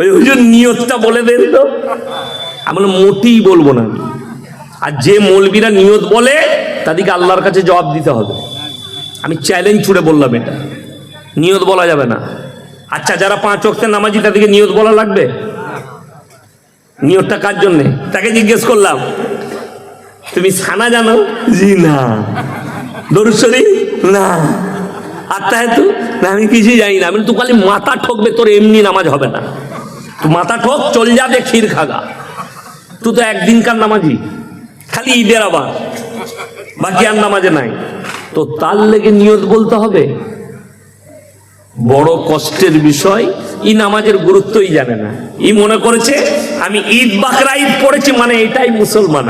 ওই হুজুর নিয়তটা বলে দেন তো। আমরা মোটেই বলব না। আমি। আর যে মৌলবীরা নিয়ত বলে তাদেরকে আল্লাহর কাছে জবাব দিতে হবে। আমি চ্যালেঞ্জ ছুড়ে বললাম এটা। নিয়ত বলা যাবে না। আচ্ছা যারা পাঁচ অক্টের নামাজি তাদেরকে নিয়ত বলা লাগবে? নিয়তটা কার জন্যে? তাকে জিজ্ঞেস করলাম তুমি সানা জানো? জি না। দরুশ্বরী না। আত্মাহেতু না আমি কিছুই জানি না। আমি তো খালি মাথা ঠকবে তোর এমনি নামাজ হবে না। মাথা ঠোক, চল যাবে ক্ষীর খাগা। তুই তো একদিনকার নামাজি, খালি ঈদের আবার, বাকি আর নামাজে নাই। তো তার লেগে নিয়ত বলতে হবে, বড় কষ্টের বিষয়, ই নামাজের গুরুত্বই জানে না। ই মনে করেছে, আমি ঈদ বাকরা ঈদ পড়েছি মানে এটাই মুসলমান